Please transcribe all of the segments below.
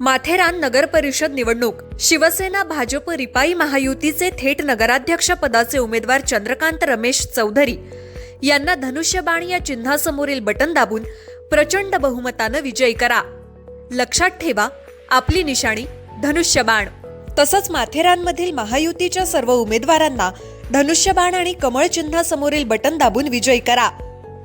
माथेरान नगर परिषद निवडणूक. शिवसेना भाजप रिपाई महायुतीचे थेट नगराध्यक्ष पदाचे उमेदवार चंद्रकांत रमेश चौधरी. यांना धनुष्यबाण या चिन्हासमोरील बटन दाबून प्रचंड बहुमतानं विजयी करा. लक्षात ठेवा आपली निशाणी धनुष्यबाण. तसंच माथेरानमधील महायुतीच्या सर्व उमेदवारांना धनुष्यबाण आणि कमळ चिन्हासमोरील बटन दाबून विजयी करा.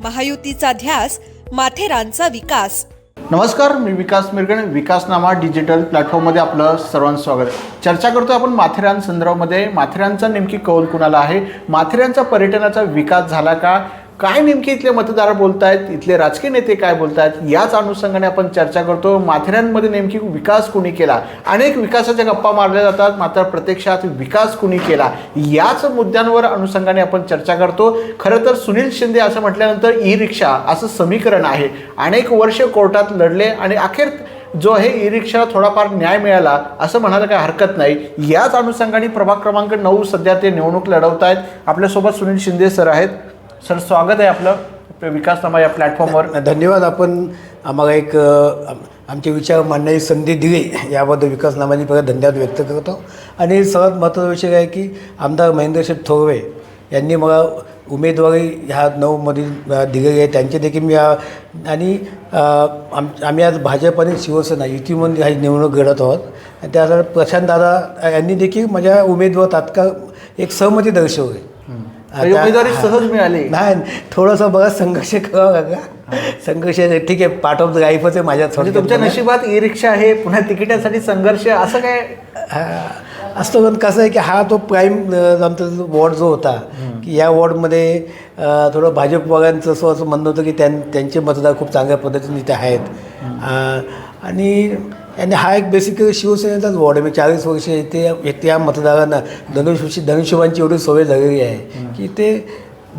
महायुतीचा ध्यास माथेरानचा विकास. नमस्कार मी विकास मिरगण विकासनामा डिजिटल प्लॅटफॉर्ममध्ये आपलं सर्वांचं स्वागत. आहे चर्चा करतो आपण माथेरान संदर्भामध्ये. माथेरानचा नेमकी कौल कुणाला आहे? माथेरानचा पर्यटनाचा विकास झाला का? काय नेमके इथले मतदार बोलत आहेत इथले राजकीय नेते काय बोलत आहेत याच अनुषंगाने आपण चर्चा करतो. माथेऱ्यांमध्ये नेमकी विकास कुणी केला? अनेक विकासाच्या गप्पा मारल्या जातात मात्र प्रत्यक्षात विकास कुणी केला? याच मुद्द्यांवर अनुषंगाने आपण चर्चा करतो. खरं तर सुनील शिंदे असं म्हटल्यानंतर ई रिक्षा असं समीकरण आहे. अनेक वर्ष कोर्टात लढले आणि अखेर जो आहे ई रिक्षाला थोडाफार न्याय मिळाला असं म्हणायला काही हरकत नाही. याच अनुषंगाने प्रभाग क्रमांक नऊ सध्या ते निवडणूक लढवत आहेत आपल्यासोबत सुनील शिंदे सर आहेत. सर स्वागत आहे आपलं. विकासनामा या प्लॅटफॉर्मवर. धन्यवाद. आपण आम्हाला एक आमचे विचार मांडण्याची संधी दिली याबद्दल विकास नामाने. परत धन्यवाद व्यक्त करतो. आणि सर्वात महत्त्वाचा विषय आहे की आमदार महेंद्र शेठ थोरवे यांनी मला उमेदवारी ह्या नऊमधील दिलेली आहे. त्यांचे देखील मी आणि आम आम्ही आज भाजप आणि शिवसेना युतीमध्ये ही निवडणूक घडत आहोत. आणि त्या प्रशांत दादा यांनी देखील माझ्या उमेदवार तात्काळ एक सहमती दर्शवली. उमेदवारी सहज मिळाली. नाही थोडासा बघा संघर्ष लागला संघर्ष ठीक आहे पार्ट ऑफ द लाईफच आहे माझ्या म्हणजे तुमच्या नशिबात ई रिक्षा आहे पुन्हा तिकिटासाठी संघर्ष असं काय? हा, असतं पण कसं आहे की हा तो प्राईम आमचा वॉर्ड जो होता की या वॉर्डमध्ये थोडं भाजपवाल्यांचं असं असं म्हणणं होतं की त्यां त्यांचे मतदार खूप चांगल्या पद्धतीने इथे आहेत. आणि आणि हा एक बेसिकली शिवसेनेचाच वॉर्ड आहे. मी चाळीस वर्ष इथे इथे या मतदारांना धनुष्य धनुष्यबांची एवढी सवय झालेली आहे की ते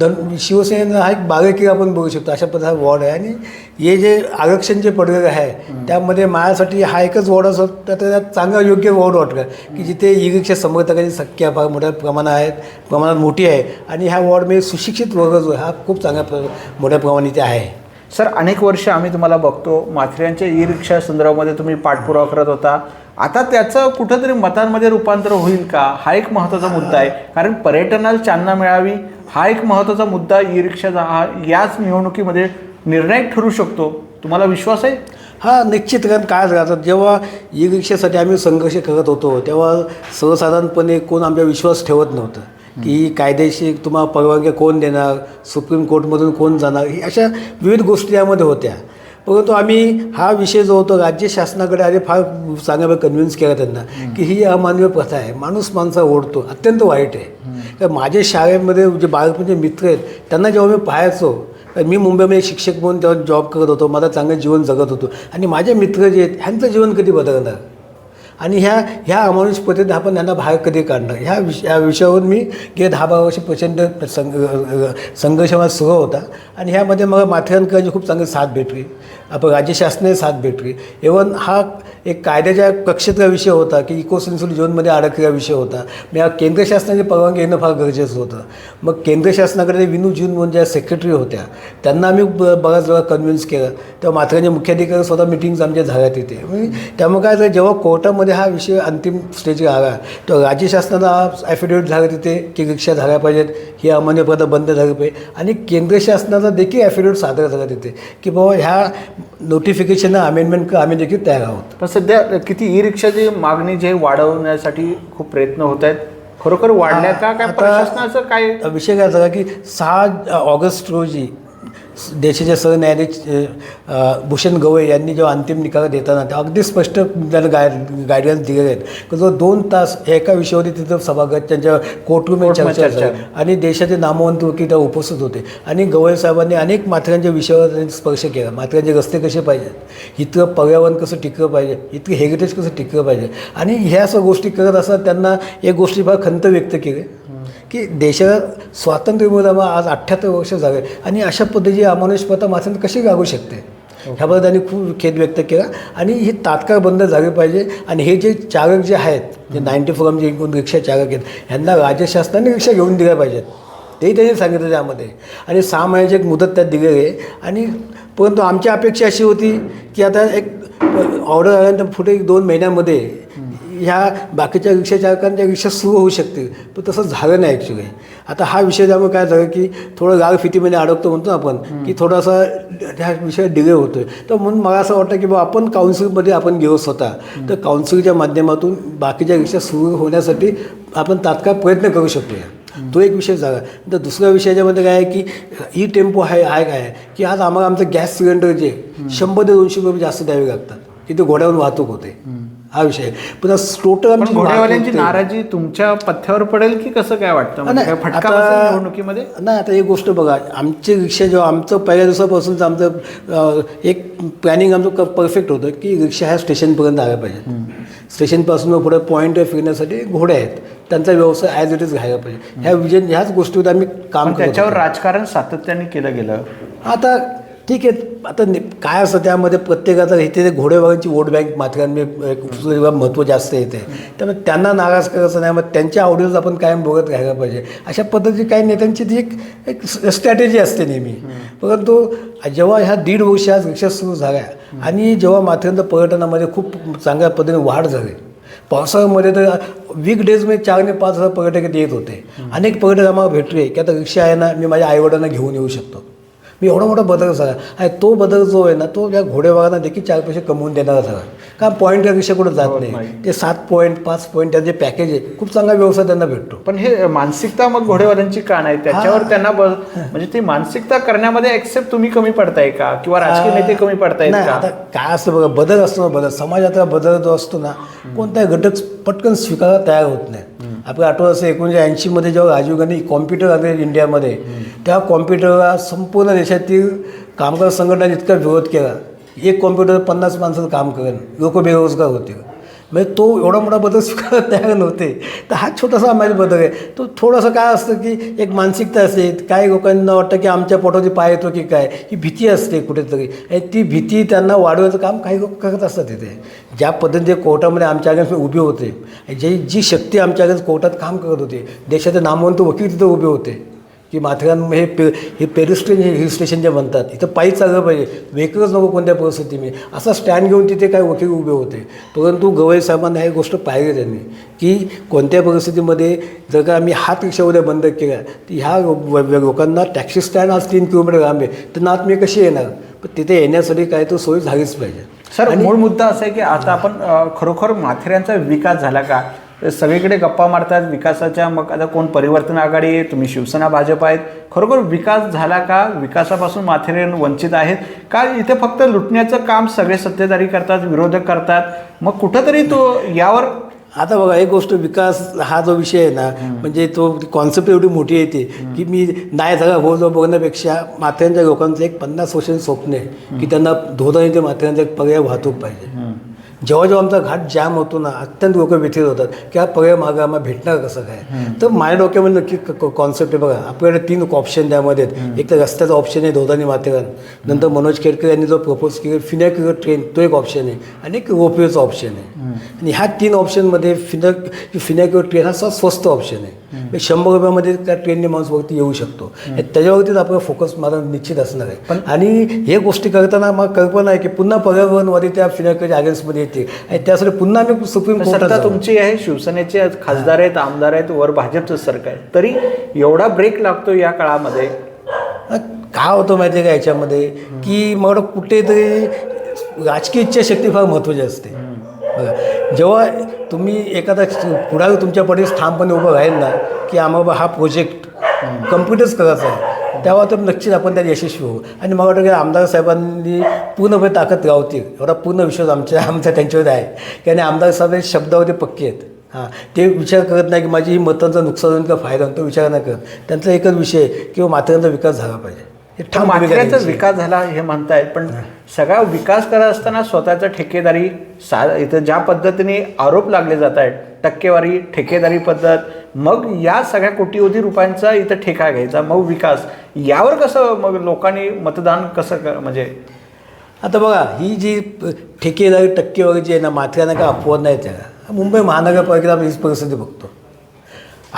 धन शिवसेनेचा हा एक बागायकी आपण बघू शकतो अशा प्रकारचा वॉर्ड आहे. आणि हे जे आरक्षण जे पडलेलं आहे त्यामध्ये माझ्यासाठी हा एकच वॉर्ड असो तर त्याचा चांगला योग्य वॉर्ड वाटलं की जिथे ई रिक्षा समर्थकांची संख्या फार मोठ्या प्रमाणात आहेत प्रमाणात मोठी आहे. आणि ह्या वॉर्डमध्ये सुशिक्षित वर्ग जो आहे हा खूप चांगल्या प्र मोठ्या प्रमाणात इथे आहे. सर अनेक वर्ष आम्ही तुम्हाला बघतो माथऱ्यांच्या ई रिक्षा संदर्भामध्ये तुम्ही पाठपुरावा करत होता. आता त्याचं कुठंतरी मतांमध्ये रूपांतर होईल का? हा एक महत्त्वाचा मुद्दा आहे. कारण पर्यटनाला चालना मिळावी हा एक महत्त्वाचा मुद्दा ई रिक्षाचा हा याच निवडणुकीमध्ये निर्णायक ठरू शकतो. तुम्हाला विश्वास आहे? हा निश्चित. कारण काय राहतात जेव्हा ई रिक्षासाठी आम्ही संघर्ष करत होतो तेव्हा सर्वसाधारणपणे कोण आमच्या विश्वास ठेवत नव्हतं. की कायदेशीर तुम्हाला परवानगी कोण देणार? सुप्रीम कोर्टमधून कोण जाणार? ही अशा विविध गोष्टी यामध्ये होत्या. परंतु आम्ही हा विषय जो होतो राज्य शासनाकडे आधी फार चांगल्या कन्व्हिन्स केला त्यांना की ही अमानवीय प्रथा आहे. माणूस माणसा ओढतो अत्यंत वाईट आहे. तर माझ्या शाळेमध्ये जे बालपणचे मित्र आहेत त्यांना जेव्हा मी पाहायचो तर मी मुंबईमध्ये शिक्षक म्हणून तेव्हा जॉब करत होतो माझं चांगलं जीवन जगत होतो. आणि माझे मित्र जे आहेत ह्यांचं जीवन कधी बदलणार? आणि ह्या ह्या अमानुष पद्धतीने आपण त्यांना बाहेर कधी काढणार? ह्या विष ह्या विषयावर मी गेले दहा बारा वर्ष प्रचंड संघ संघर्ष मला सुरू होता. आणि ह्यामध्ये मला माथेरानकरांची खूप चांगली साथ भेटली. आपण राज्य शासनाने साथ भेटली. इव्हन हा एक कायद्याच्या कक्षेतला विषय होता की इको सेन्सिटिव्ह झोनमध्ये अडकलेला विषय होता. मग या केंद्र शासनाची परवानगी घेणं फार गरजेचं होतं. मग केंद्र शासनाकडे विनू जून म्हणून ज्या सेक्रेटरी होत्या त्यांना आम्ही ब बऱ्याच वेळा कन्व्हिन्स केलं. तेव्हा माथेरानचे मुख्याधिकारी स्वतः मिटिंग्स आमच्या झाल्या तिथे. म्हणजे त्यामुळे काय झालं जेव्हा कोर्टामध्ये हा विषय अंतिम स्टेजवर आला. तेव्हा राज्य शासनाला ॲफिडेविट झालं तिथे की रिक्षा झाल्या पाहिजेत ही अमान्य प्रथा बंद झाली पाहिजे. आणि केंद्र शासनाचा देखील ॲफिडेविट सादर झाला तिथे की बाबा ह्या नोटिफिकेशन अमेंडमेंट आम्ही देखील तयार आहोत. पण सध्या किती ई रिक्षाची मागणी जे वाढवण्यासाठी खूप प्रयत्न होत आहेत खरोखर वाढल्या का काय प्रशासनाचं काय? विषय काय झाला की सहा ऑगस्ट रोजी देशाचे सरन्यायाधीश भूषण गवई यांनी जेव्हा अंतिम निकाल देताना ते अगदी स्पष्ट त्याला गाईड गाईडलाईन्स दिलेले आहेत. की जो दोन तास एका विषयावरती तिथं सभागृहात त्यांच्या कोर्टरूम चर्चा. झाली. आणि देशाचे नामवंत वकील त्या उपस्थित होते. आणि गवई साहेबांनी अनेक माथेरांच्या विषयावर त्यांनी स्पर्श केला. माथेरांचे रस्ते कसे पाहिजेत? इतकं पर्यावरण कसं टिकलं पाहिजे? इतकं हेरिटेज कसं टिकलं पाहिजे? आणि ह्या सगळ्या गोष्टी करत असताना त्यांना एक गोष्टी फार खंत व्यक्त केली. की देशाला स्वातंत्र्य आज अठ्ठ्याहत्तर वर्ष झाले आणि अशा पद्धतीची अमानुषपता माणसांना कशी लागू शकते? ह्याबद्दल त्यांनी खूप खेद व्यक्त केला. आणि ही तात्काळ बंद झाली पाहिजे. आणि हे जे चालक जे आहेत जे नाईन्टी फोर जे एकूण रिक्षा चालक आहेत ह्यांना राज्य शासनाने रिक्षा घेऊन दिल्या पाहिजेत. तेही त्यांनी सांगितलं त्यामध्ये. आणि सहा महिन्याची एक मुदत त्यात दिलेली आहे. आणि परंतु आमची अपेक्षा अशी होती की आता एक ऑर्डर आल्यानंतर पुढे एक दोन महिन्यामध्ये ह्या बाकीच्या रिक्षा चालकांच्या रिक्षा सुरू होऊ शकतील पण तसं झालं नाही ॲक्च्युली आता हा विषय त्यामुळे काय झालं की थोडं गाळ फिटीमध्ये अडकतो म्हणतो आपण की थोडासा ह्या विषयात डिले होतोय. तर म्हणून मला असं वाटतं की बा आपण काउन्सिलमध्ये आपण गेलो स्वतः तर काउन्सिलच्या माध्यमातून बाकीच्या रिक्षा सुरू होण्यासाठी आपण तात्काळ प्रयत्न करू शकतो तो एक विषय झाला. तर दुसरा विषय याच्यामध्ये काय आहे की ई टेम्पो आहे आहे काय आहे की आज आम्हाला आमचं गॅस सिलेंडर जे शंभर ते दोनशे रुपये जास्त द्यावे लागतात. की ते घोड्यावरून वाहतूक होते. हा विषय. आहे. पण टोटल घोडेवाल्यांची नाराजी तुमच्या पथ्यावर पडेल की कसं काय वाटतं? म्हणजे निवडणुकीमध्ये? नाही आता एक गोष्ट बघा आमची रिक्षा जेव्हा आमचं पहिल्या दिवसापासूनच आमचं एक प्लॅनिंग आमचं परफेक्ट होतं की रिक्षा ह्या स्टेशनपर्यंत आल्या पाहिजे स्टेशनपासून मग पुढे पॉईंट फिरण्यासाठी घोडे आहेत. त्यांचा व्यवसाय ॲज इट इज घ्यायला पाहिजे. ह्या विजन ह्याच गोष्टीवर आम्ही काम त्याच्यावर. राजकारण सातत्याने केलं गेलं. आता ठीक आहे आता ने- काय असतं त्यामध्ये प्रत्येकाचं इथे ते घोडेबागांची वोट बँक माथेरान महत्त्व जास्त येते त्यामुळे त्यांना नाराज करायचं नाही मग त्यांच्या आवडीच आपण कायम बघत राहायला पाहिजे. अशा पद्धतीची काही नेत्यांची ती एक एक स्ट्रॅटेजी असते नेहमी. परंतु जेव्हा ह्या दीड वर्ष आज रिक्षा सुरू झाल्या आणि जेव्हा माथेरान पर्यटनामध्ये खूप चांगल्या पद्धतीने वाढ झाली पावसाळ्यामध्ये तर वीक डेजमध्ये चार ते पाच हजार पर्यटक येत होते. अनेक पर्यटक आम्हाला भेटले की आता रिक्षा आहे ना मी माझ्या आईवडिलांना घेऊन येऊ शकतो. मी एवढा मोठा बदल झाला. आणि तो बदल जो आहे ना तो या घोडेबागांना देखील चार पैसे कमवून देणारा झाला. कारण पॉईंट या रिक्षा कुठं जात नाही. ते सात पॉईंट पाच पॉईंट त्याचे पॅकेज आहे खूप चांगला व्यवसाय त्यांना भेटतो. पण हे मानसिकता मग घोडेवाल्यांची का नाही त्याच्यावर त्यांना म्हणजे ती मानसिकता करण्यामध्ये एक्सेप्ट तुम्ही कमी पडताय का? किंवा राजकीय नेते कमी का? आता काय असतं बघा बदल असतो ना बदल. समाजातला बदल जो असतो ना कोणताही घटक पटकन स्वीकारायला तयार होत नाही. आपलं आठवत असं एकोणीसशे ऐंशीमध्ये जेव्हा राजीव गांधी कॉम्प्युटर आले इंडियामध्ये त्या कॉम्प्युटरला संपूर्ण देशातील कामगार संघटनाने इतका विरोध केला. एक कॉम्प्युटर पन्नास माणसाचं काम करेन लोक बेरोजगार होते. म्हणजे तो एवढा मोठा बदल स्वीकारत तयार नव्हते. तर हा छोटासा आम्हाला बदल आहे. तो थोडंसं काय असतं की एक मानसिकता असते. काही लोकांना वाटतं की आमच्या पोटावरती पाय येतो की काय? ही भीती असते कुठेतरी. आणि ती भीती त्यांना वाढवायचं काम काही लोक करत असतात तिथे. ज्या पद्धतीने कोर्टामध्ये आमच्या अगेन्स्ट उभे होते. जी जी शक्ती आमच्या अगेन्स्ट कोर्टात काम करत होती. देशाचे नामवंत वकील तिथे उभे होते. की माथेरान हे पे हे पेरिस्ट्रेन हे हिल स्टेशन जे म्हणतात इथं पायी चाललं पाहिजे. वेगळंच नको कोणत्या परिस्थितीमध्ये असा स्टँड घेऊन तिथे काही वकील उभे होते. परंतु गवई साहेबांना ही गोष्ट पाहिली त्यांनी की कोणत्या परिस्थितीमध्ये जर का आम्ही हात रिक्षा उद्या बंद केला तर ह्या लोकांना टॅक्सी स्टँड आज तीन किलोमीटर लांब आहे. तर ना आत्मी कशी येणार? पण तिथे येण्यासाठी काय तो सोय झालीच पाहिजे. सर मूळ मुद्दा असा आहे की आता आपण खरोखर माथेऱ्यांचा विकास झाला का? सगळीकडे गप्पा मारतात विकासाच्या मग आता कोण परिवर्तन आघाडी आहे? तुम्ही शिवसेना भाजप आहेत. खरोखर विकास झाला का? विकासापासून माथेरेन वंचित आहेत. का इथे फक्त लुटण्याचं काम सगळे सत्तेधारी करतात विरोधक करतात? मग कुठंतरी तो यावर आता बघा एक गोष्ट विकास हा जो विषय आहे ना म्हणजे तो कॉन्सेप्ट एवढी मोठी येते की मी नाही झाला हो जो बघण्यापेक्षा माथ्यांच्या लोकांचं एक पन्नास वर्षांचं स्वप्न आहे की त्यांना धोरण ते माथ्यांचा एक पर्याय वाहतूक पाहिजे. जेव्हा जेव्हा आमचा घाट जाम होतो ना अत्यंत लोक व्यथित होतात की हा पर्याय मागं आम्हाला भेटणार कसं काय? तर माझ्या डोक्यामध्ये नक्की कॉन्सेप्ट आहे बघा. आपल्याकडे तीन ऑप्शन त्यामध्ये एक तर रस्त्याचा ऑप्शन आहे धोदानी माथेरान नंतर मनोज खेडकर यांनी जो प्रपोज केला फिनॅक्युलर ट्रेन तो एक ऑप्शन आहे. आणि एक रोपवेचा ऑप्शन आहे. आणि ह्या तीन ऑप्शनमध्ये फिनॅक फिनॅक्युलर ट्रेन हा स्वस्त ऑप्शन आहे. म्हणजे शंभर रुपयामध्ये त्या ट्रेनने माणूस वरती येऊ शकतो. त्याच्यावरतीच आपला फोकस माझा निश्चित असणार आहे. आणि हे गोष्टी करताना मग कल्पना आहे की पुन्हा पर्यावरणवादी त्या फिनॅक्युलरच्या अगेन्स्टमध्ये येते आणि त्यासाठी पुन्हा आम्ही सुप्रीम कोर्टात जाऊ. तुमची आहे शिवसेनेचे खासदार आहेत आमदार आहेत वर भाजपचं सरकार आहे. तरी एवढा ब्रेक लागतो या काळामध्ये? काय होतं माहिती आहे का याच्यामध्ये? की मग कुठेतरी राजकीय इच्छाशक्ती फार महत्त्वाची असते. बघा जेव्हा तुम्ही एखादा पुढारी तुमच्या पाठीस ठामपणे उभं राहील ना की आम्हाला हा प्रोजेक्ट कम्प्युटरच करायचा आहे तेव्हा तर नक्कीच आपण त्यात यशस्वी होऊ. आणि मला वाटतं की आमदार साहेबांनी पूर्णपणे ताकद गावतील एवढा पूर्ण विश्वास आमच्या आमचा त्यांच्यावर आहे. की आणि आमदार साहेब हे शब्दावरती पक्के आहेत. हां ते विचार करत नाही की माझी ही मतांचं नुकसान होईल का फायदा होईल तो विचार नाही करत. त्यांचा एकच विषय किंवा की विकास झाला पाहिजे. त्यांची. विकास झाला हे म्हणतायत पण सगळा विकास करत असताना स्वतःचा ठेकेदारी सा इथं ज्या पद्धतीने आरोप लागले जात आहेत टक्केवारी ठेकेदारी पद्धत मग या सगळ्या कोटीवधी रुपयांचा इथं ठेका घ्यायचा मग विकास. यावर कसं मग लोकांनी मतदान कसं क- म्हणजे? आता बघा ही जी ठेकेदारी टक्केवारी जी आहे ना माथेरानं काय अपवाद नाही त्याला मुंबई महानगरपालिकेत आपण हीच परिस्थिती बघतो.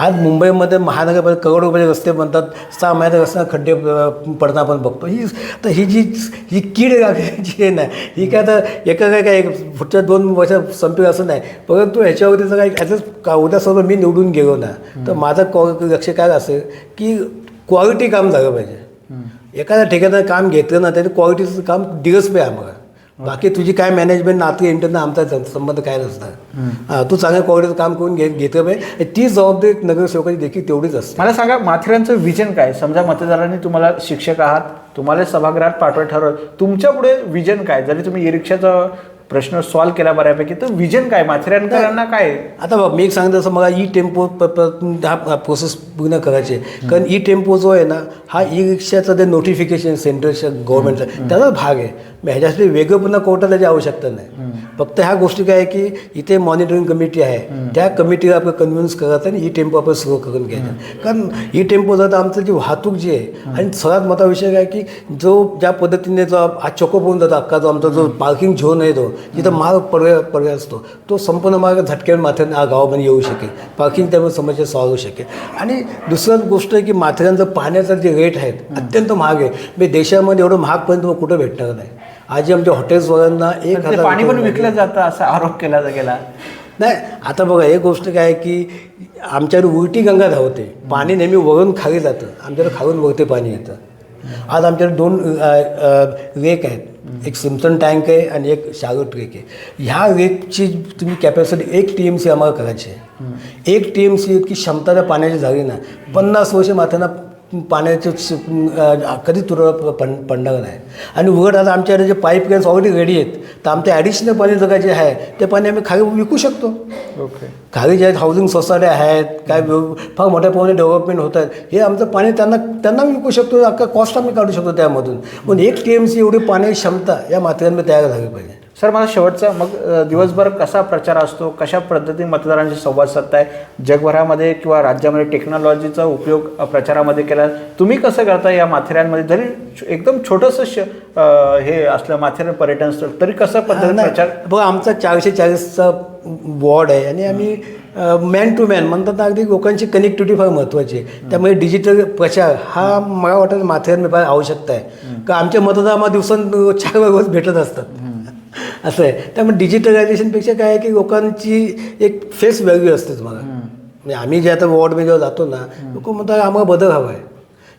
आज मुंबईमध्ये महानगरपालिका करोड रुपयाचे रस्ते बनतात सहा महिन्यात रस्त्यात खड्डे पडणं आपण बघतो. ही तर ही जी ही कीड जी आहे ना ही काय आता एका काय काय एक पुढच्या दोन वर्षात संपेल असं नाही. परंतु ह्याच्यावरती जर काही ॲजच का उद्या समजा मी निवडून गेलो ना तर माझं कॉ लक्ष काय असेल की क्वालिटी काम झालं पाहिजे. एखाद्या ठिकाणी काम घेतलं ना त्याचं क्वालिटीचं काम दिलंच पाहिजे आम्हाला. बाकी तुझी काय मॅनेजमेंट नाते इंटरनं आमचा संबंध काय हां तू चांगल्या क्वालिटीचं काम करून घे घेतलं पाहिजे. ती जबाबदारी नगरसेवकाची देखील तेवढीच असते. मला सांगा माथेरानचं विजन काय? समजा मतदारांनी तुम्हाला शिक्षक आहात तुम्हाला सभागृहात पाठवत ठरवलं. तुमच्यापुढे विजन काय? जरी तुम्ही ई रिक्षाचा प्रश्न सॉल्व्ह केला बऱ्यापैकी. तर विजन काय? माथेरानकरांना काय? आता बघ मी एक सांगतो तसं मला ई टेम्पो प- प- हा प्रोसेस पूर्ण करायची आहे. कारण ई टेम्पो जो आहे ना हा ई रिक्षाचं ते नोटिफिकेशन सेंट्रलच्या गव्हर्नमेंटचं त्याचा भाग आहे. मग ह्याच्यासाठी वेगळं पुन्हा कोर्टात त्याची आवश्यकता नाही. फक्त ह्या गोष्टी काय आहे की इथे मॉनिटरिंग कमिटी आहे. त्या कमिटीला आपण कन्व्हिन्स करायचं आणि ई टेम्पो आपण सुरू करून घ्यायचं. कारण ई टेम्पो जर आमचं जी वाहतूक जी आहे आणि सर्वात मोठा विषय काय की जो ज्या पद्धतीने जो आज चोकोप होऊन जातो अख्खा जो आमचा जो पार्किंग झोन आहे तो जिथं मार्ग पर्याय पर्याय असतो. तो संपूर्ण मार्ग झटक्यावर माथेरान हा गावामध्ये येऊ शकेल. पार्किंग त्यामुळे समस्या सॉल्व्ह होऊ शकेल. आणि दुसरं गोष्ट आहे की माथेरानचं पाण्याचं जे रेट आहेत अत्यंत महाग आहे. म्हणजे देशामध्ये एवढं महाग पण तुम्हाला कुठं भेटणार नाही. आज जे आमच्या हॉटेल्सवाल्यांना एक हजार पाणी पण विकलं जातं असा आरोप केला गेला. नाही आता बघा एक गोष्ट काय आहे की आमच्याकडे उलटी गंगा धावते. पाणी नेहमी वरून खाली जातं. आमच्याकडे खालून वरते पाणी येतं. आज आमच्याकडे दोन रेक आहेत. एक सिम्सन टँक आहे आणि एक शागट ट्रेक आहे. ह्या रेकची तुम्ही कॅपॅसिटी एक टी एम सी आम्हाला करायची आहे. एक टी एम सी इतकी क्षमता त्या पाण्याची झाली ना पन्नास वर्ष माथ्यांना पाण्याचं कधी तुरळ पण पडणार नाही. आणि उघड आता आमच्याकडे जे पाईपलाईन्स ऑलरेडी रेडी आहेत तर आमच्या ॲडिशनल पाणी जगा जे आहे ते पाणी आम्ही खाली विकू शकतो. ओके खाली जे आहेत हाऊसिंग सोसायट्या आहेत काय फार मोठ्या प्रमाणे डेव्हलपमेंट होत आहेत हे आमचं पाणी त्यांना त्यांना विकू शकतो अख्खा कॉस्ट आम्ही काढू शकतो त्यामधून. पण एक टी एम सी एवढी पाण्याची क्षमता या माथेरांमध्ये तयार झाली पाहिजे. सर मला शेवटचा मग दिवसभर कसा प्रचार असतो? कशा पद्धतीने मतदारांशी संवाद साधताय? जगभरामध्ये किंवा राज्यामध्ये टेक्नॉलॉजीचा उपयोग प्रचारामध्ये केला तुम्ही कसं करता या माथेऱ्यांमध्ये जरी एकदम छोटंसं श हे असलं माथेरान पर्यटन स्थळ तरी कसं पद्धतीने प्रचार बघा आमचा चारशे चाळीसचा वॉर्ड आहे आणि आम्ही मॅन टू मॅन म्हणतात ना अगदी लोकांची कनेक्टिव्हिटी फार महत्त्वाची आहे. त्यामुळे डिजिटल प्रचार हा मला वाटतं माथेरान फार आवश्यकता आहे. का आमच्या मतदार आम्हाला दिवसां चार वेळेस भेटत असतात. असं आहे. त्यामुळे डिजिटलायझेशनपेक्षा काय आहे की लोकांची एक फेस व्हॅल्यू असते तुम्हाला. म्हणजे आम्ही जे आता वॉर्डमध्ये जेव्हा जातो ना लोक म्हणतात आम्हाला बदल हवा आहे.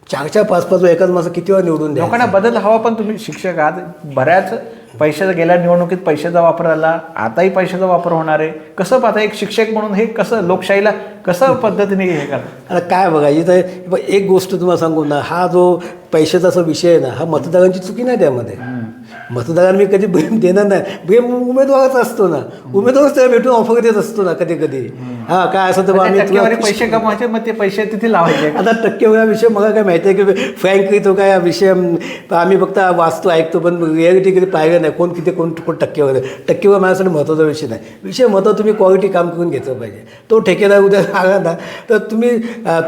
चार चार पाच पाच एकाच माणसं किती वेळा निवडून द्या लोकांना बदल हवा पण तुम्ही शिक्षक आहात. बऱ्याच पैशाचा गेल्या निवडणुकीत पैशाचा वापर झाला आताही पैशाचा वापर होणार आहे. कसं पाहता एक शिक्षक म्हणून हे कसं लोकशाहीला कसं पद्धतीने हे आता काय बघा इथं एक गोष्ट तुम्हाला सांगू ना हा जो पैशाचा असा विषय आहे ना हा मतदारांची चुकी नाही त्यामध्ये. मतदारांना मी कधी ब्रेम देणार नाही. ब्रेम उमेदवारच असतो ना. उमेदवारच त्याला भेटून ऑफर देत असतो ना कधी कधी हा काय असं तर आम्ही पैसे कमवायचे मग ते पैसे तिथे लावायचे. आता टक्केवारी विषय मला काय माहिती आहे की फ्रँकली तो काय विषय आम्ही फक्त वाचतो ऐकतो पण रिॲलिटी कधी पाहिलं नाही. कोण किती कोण कोण टक्केवारी टक्केवारी माझ्यासाठी महत्त्वाचा विषय नाही. विषय महत्त्व तुम्ही क्वालिटी काम करून घेतलं पाहिजे. तो ठेकेदार उद्या आला ना तर तुम्ही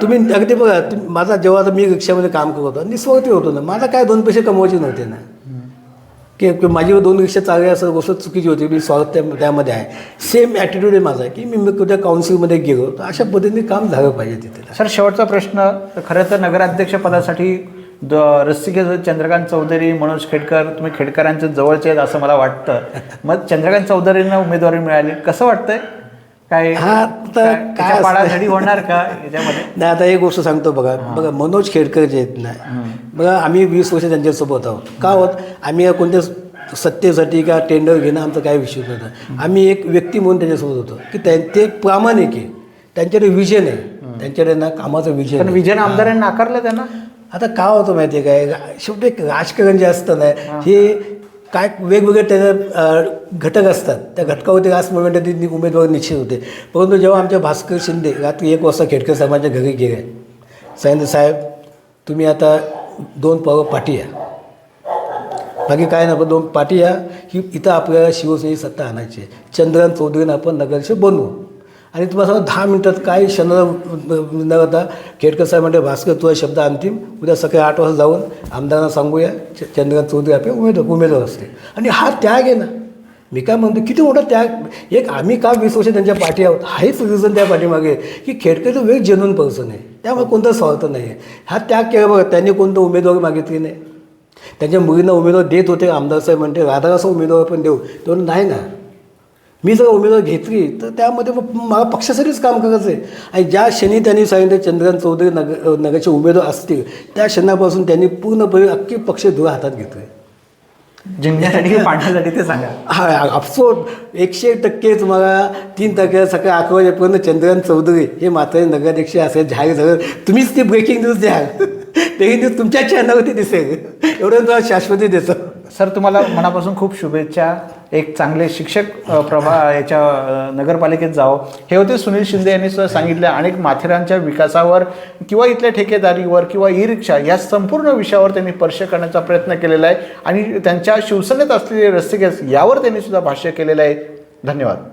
तुम्ही अगदी बघा माझा जेव्हा मी रिक्षामध्ये काम करत होतो निस्वार्थी होतो ना. मला काय दोन पैसे कमवायचे नव्हते ना. की माझी दोन रिक्षा चालली असं गोष्ट चुकीची होती मी स्वागत त्या त्यामध्ये आहे. सेम ॲटिट्यूड आहे माझा की मी मी कुठल्या काउन्सिलमध्ये गेलो तर अशा पद्धतीने काम झालं पाहिजे तिथे. सर शेवटचा प्रश्न खरं तर नगराध्यक्षपदासाठी द रस्तिके चंद्रकांत चौधरी मनोज खेडकर तुम्ही खेडकरांचे जवळचे आहेत असं मला वाटतं. मग चंद्रकांत चौधरींना उमेदवारी मिळाली कसं वाटतंय? काय हा, तर काय-? पाडाझडी होणार का याच्यामध्ये? नाही आता एक गोष्ट सांगतो बघा. बघा मनोज खेडकर जे आहेत ना बघा आम्ही वीस वर्ष त्यांच्यासोबत आहोत का आहोत आम्ही कोणत्या सत्तेसाठी का टेंडर घेणं आमचा काय विषय नव्हता. आम्ही एक व्यक्ती म्हणून त्याच्यासोबत होतो. की त्यां ते प्रामाणिक आहे. त्यांच्याकडे विजन आहे. त्यांच्याकडे ना कामाचं विजन पण. विजय आमदारांनी नाकारलं त्यांना? आता का होतं माहिती आहे काय? शेवटी राजकारण जे असतं ना हे काय वेगवेगळे त्याचे घटक असतात. त्या घटकावरती आज मोमेंट उमेदवार निश्चित होते. परंतु जेव्हा आमच्या भास्कर शिंदे रात्री एक वाजता खेडकर साहेबांच्या घरी गेले. सायंद साहेब तुम्ही आता दोन पावं पाठी या बाकी काय नको दोन पाठी या ही इथं आपल्याला शिवसेनेची सत्ता आणायची आहे. चंद्रन चौधरीनं आपण नगरचे बनवू. आणि तुम्हाला सांगा दहा मिनटात काय क्षण न होता खेडकर साहेब म्हणते भास्कर तुझा शब्द अंतिम. उद्या सकाळी आठ वाजता जाऊन आमदारांना सांगूया. च- चंद्रकांत चौधरी आपले उमेदवार उमेदवार असते आणि हा त्याग आहे ना. मी काय म्हणतो किती मोठा त्याग. एक आम्ही का वीस वर्ष त्यांच्या पाठी आहोत? हाच रिझन त्या पाठीमागे की खेडकर तो वेग जेन्युन पर्सन आहे. त्यामुळे कोणता स्वार्थ नाही आहे. हा त्याग केला बघा त्यांनी कोणतं उमेदवार मागितली नाही. त्यांच्या मुलींना उमेदवार देत होते. आमदार साहेब म्हणते राधा उमेदवार पण देऊ. तो नाही ना. मी जर उमेदवार घेतली तर त्यामध्ये मग मला पक्षासाठीच काम करायचं आहे आणि ज्या क्षणी त्यांनी सांगितलं चंद्रकांत चौधरी नगर नगरचे उमेदवार असतील त्या क्षणापासून त्यांनी पूर्णपणे अख्खी पक्ष धुळ हातात घेतले जिंकण्यासाठी पाडण्यासाठी ते सांगा. हा अफसोस एकशे टक्के तुम्हाला तीन तारखेला सकाळी अकरा वाजेपर्यंत चंद्रकांत चौधरी हे मात्र नगराध्यक्ष असेल जाहीर झालं. तुम्हीच ती ब्रेकिंग न्यूज द्या ब्रेकिंग न्यूज तुमच्या चॅनलवरती दिसेल. एवढं तुम्हाला शाश्वती देतं. सर तुम्हाला मनापासून खूप शुभेच्छा. एक चांगले शिक्षक अ, प्रभा याच्या अ, नगरपालिकेत जावं. हे होते सुनील शिंदे यांनी सुद्धा सांगितलं. अनेक माथेरानच्या विकासावर किंवा इथल्या ठेकेदारीवर किंवा ई रिक्षा या संपूर्ण विषयावर त्यांनी स्पर्श करण्याचा प्रयत्न केलेला आहे. आणि त्यांच्या शिवसेनेत असलेले रस्ते यावर त्यांनी सुद्धा भाष्य केलेलं आहे. धन्यवाद.